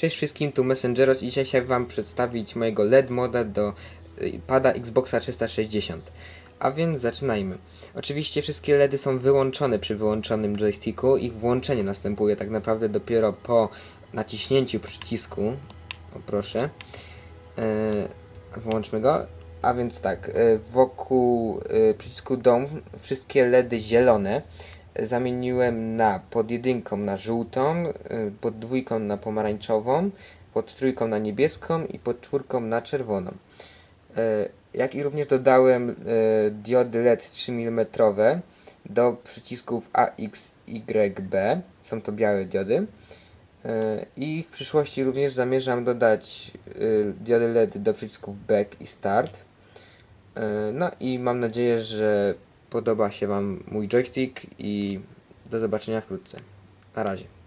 Cześć wszystkim, tu Messengeros i dzisiaj chciałem wam przedstawić mojego LED moda do y, pada Xboxa 360. A więc zaczynajmy. Oczywiście wszystkie LEDy są wyłączone przy wyłączonym joysticku. Ich włączenie następuje tak naprawdę dopiero po naciśnięciu przycisku. O proszę. E, włączmy go. A więc tak, e, wokół e, przycisku dom wszystkie LEDy zielone zamieniłem na pod jedynką na żółtą, y, pod dwójką na pomarańczową, pod trójką na niebieską i pod czwórką na czerwoną. E, Jak i również dodałem e, diody LED 3 mm do przycisków A, X, Y, B. Są to białe diody. E, I w przyszłości również zamierzam dodać e, diody LED do przycisków Back i Start. E, No i mam nadzieję, że podoba się Wam mój joystick i do zobaczenia wkrótce. Na razie.